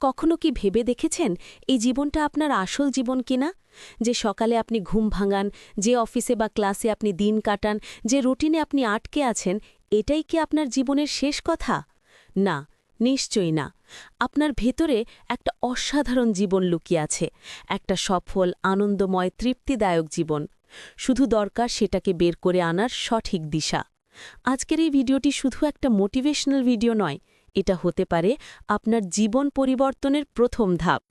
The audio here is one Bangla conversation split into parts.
কখনো কি ভেবে দেখেছেন এই জীবনটা আপনার আসল জীবন কিনা? যে সকালে আপনি ঘুম ভাঙান, যে অফিসে বা ক্লাসে আপনি দিন কাটান, যে রুটিনে আপনি আটকে আছেন, এটাই কি আপনার জীবনের শেষ কথা? না, নিশ্চয়ই না। আপনার ভেতরে একটা অসাধারণ জীবন লুকিয়ে আছে, একটা সফল, আনন্দময়, তৃপ্তিদায়ক জীবন। শুধু দরকার সেটাকে বের করে আনার সঠিক দিশা। আজকের এই ভিডিওটি শুধু একটা মোটিভেশনাল ভিডিও নয় এটা হতে পারে আপনার জীবন পরিবর্তনের প্রথম ধাপ।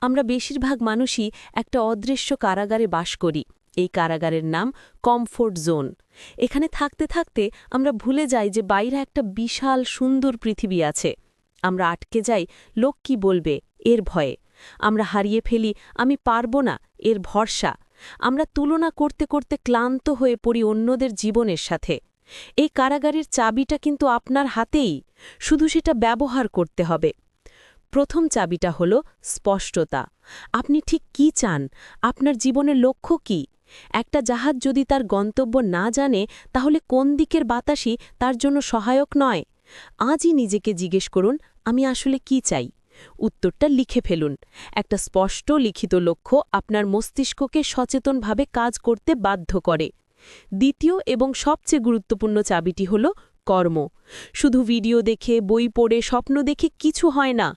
আমরা বেশিরভাগ মানুষই একটা অদৃশ্য কারাগারে বাস করি। এই কারাগারের নাম কমফোর্ট জোন। এখানে থাকতে থাকতে আমরা ভুলে যাই যে বাইরে একটা বিশাল সুন্দর পৃথিবী আছে। আমরা আটকে যাই লোক কি বলবে, এর ভয়ে। আমরা হারিয়ে ফেলি, আমি পারব না, এর ভরসা। আমরা তুলনা করতে করতে ক্লান্ত হয়ে পড়ি অন্যদের জীবনের সাথে। এই কারাগারের চাবিটা কিন্তু আপনার হাতেই। শুধু সেটা ব্যবহার করতে হবে। প্রথম চাবিটা হল স্পষ্টতা। আপনি ঠিক কি চান? আপনার জীবনের লক্ষ্য কি? একটা জাহাজ যদি তার গন্তব্য না জানে, তাহলে কোন দিকের বাতাসই তার জন্য সহায়ক নয়? আজই নিজেকে জিজ্ঞেস করুন, আমি আসলে কি চাই? উত্তরটা লিখে ফেলুন। একটা স্পষ্ট লিখিত লক্ষ্য আপনার মস্তিষ্ককে সচেতনভাবে কাজ করতে বাধ্য করে। দ্বিতীয় এবং সবচেয়ে গুরুত্বপূর্ণ চাবিটি হল কর্ম। শুধু ভিডিও দেখে, বই পড়ে, স্বপ্ন দেখে কিছু হয় না।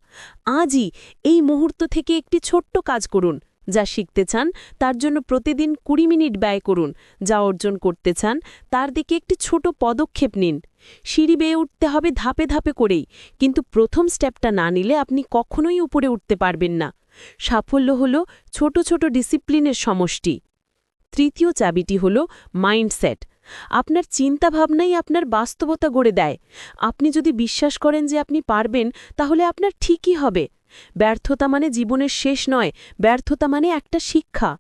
আজই এই মুহূর্ত থেকে একটি ছোট্ট কাজ করুন। যা শিখতে চান, তার জন্য প্রতিদিন কুড়ি মিনিট ব্যয় করুন। যা অর্জন করতে চান, তার দিকে একটি ছোট পদক্ষেপ নিন। সিঁড়ি বেয়ে উঠতে হবে ধাপে ধাপে করেই, কিন্তু প্রথম স্টেপটা না নিলে আপনি কখনোই উপরে উঠতে পারবেন না। সাফল্য হল ছোট ছোট ডিসিপ্লিনের সমষ্টি। তৃতীয় চাবিটি হল মাইন্ডসেট। আপনার চিন্তাভাবনাই আপনার বাস্তবতা গড়ে দেয়। আপনি যদি বিশ্বাস করেন যে আপনি পারবেন, তাহলে আপনার ঠিকই হবে। ব্যর্থতা মানে জীবনের শেষ নয়, ব্যর্থতা মানে একটা শিক্ষা।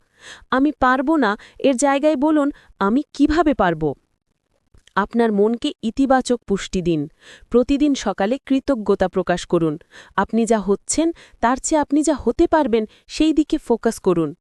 আমি পারব না, এর জায়গায় বলুন, আমি কীভাবে পারব? আপনার মনকে ইতিবাচক পুষ্টি দিন। প্রতিদিন সকালে কৃতজ্ঞতা প্রকাশ করুন। আপনি যা হচ্ছেন, তার চেয়ে আপনি যা হতে পারবেন, সেই দিকে ফোকাস করুন।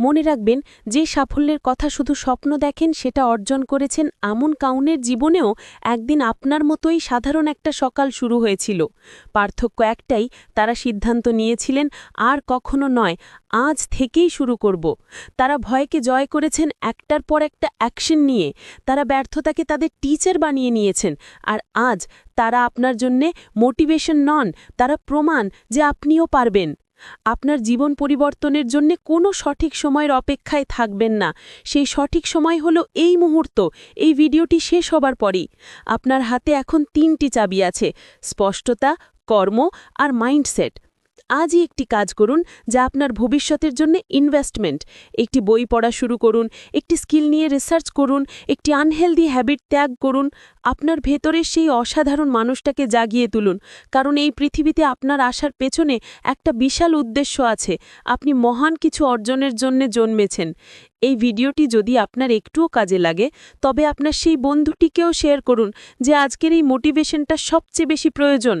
মনে রাখবেন, যে সাফল্যের কথা শুধু স্বপ্ন দেখেন, সেটা অর্জন করেছেন আমন কাউনের জীবনেও একদিন আপনার মতোই সাধারণ একটা সকাল শুরু হয়েছিল। পার্থক্য একটাই, তারা সিদ্ধান্ত নিয়েছিলেন, আর কখনো নয়, আজ থেকেই শুরু করব। তারা ভয়কে জয় করেছেন একটার পর একটা অ্যাকশন নিয়ে। তারা ব্যর্থতাকে তাদের টিচার বানিয়ে নিয়েছেন, আর আজ তারা আপনার জন্যে মোটিভেশন নন, তারা প্রমাণ যে আপনিও পারবেন। আপনার জীবন পরিবর্তনের জন্য কোনো সঠিক সময়ের অপেক্ষায় থাকবেন না। সেই সঠিক সময় হলো এই মুহূর্ত। এই ভিডিওটি শেষ হবার পরই। আপনার হাতে এখন তিনটি চাবি আছে। স্পষ্টতা, কর্ম আর মাইন্ডসেট। আজই একটি কাজ করুন যা আপনার ভবিষ্যতের জন্য ইনভেস্টমেন্ট একটি বই পড়া শুরু করুন, একটি স্কিল নিয়ে রিসার্চ করুন, একটি আনহেলদি হ্যাবিট ত্যাগ করুন। আপনার ভেতরের সেই অসাধারণ মানুষটাকে জাগিয়ে তুলুন। কারণ এই পৃথিবীতে আপনার আসার পেছনে একটা বিশাল উদ্দেশ্য আছে। আপনি মহান কিছু অর্জনের জন্য জন্মেছেন। এই ভিডিওটি যদি আপনার একটুও কাজে লাগে, তবে আপনার সেই বন্ধুটিকেও শেয়ার করুন যে আজকের এই মোটিভেশনটা সবচেয়ে বেশি প্রয়োজন।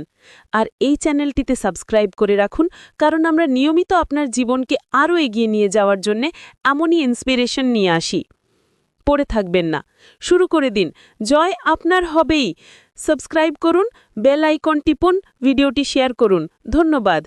আর এই চ্যানেলটিতে সাবস্ক্রাইব করে রাখুন, কারণ আমরা নিয়মিত আপনার জীবনকে আরও এগিয়ে নিয়ে যাওয়ার জন্যে এমনই ইন্সপিরেশন নিয়ে আসি। পড়ে থাকবেন না। শুরু করে দিন। জয় আপনার হবেই। সাবস্ক্রাইব করুন, বেল আইকন টিপুন, ভিডিওটি শেয়ার করুন। ধন্যবাদ।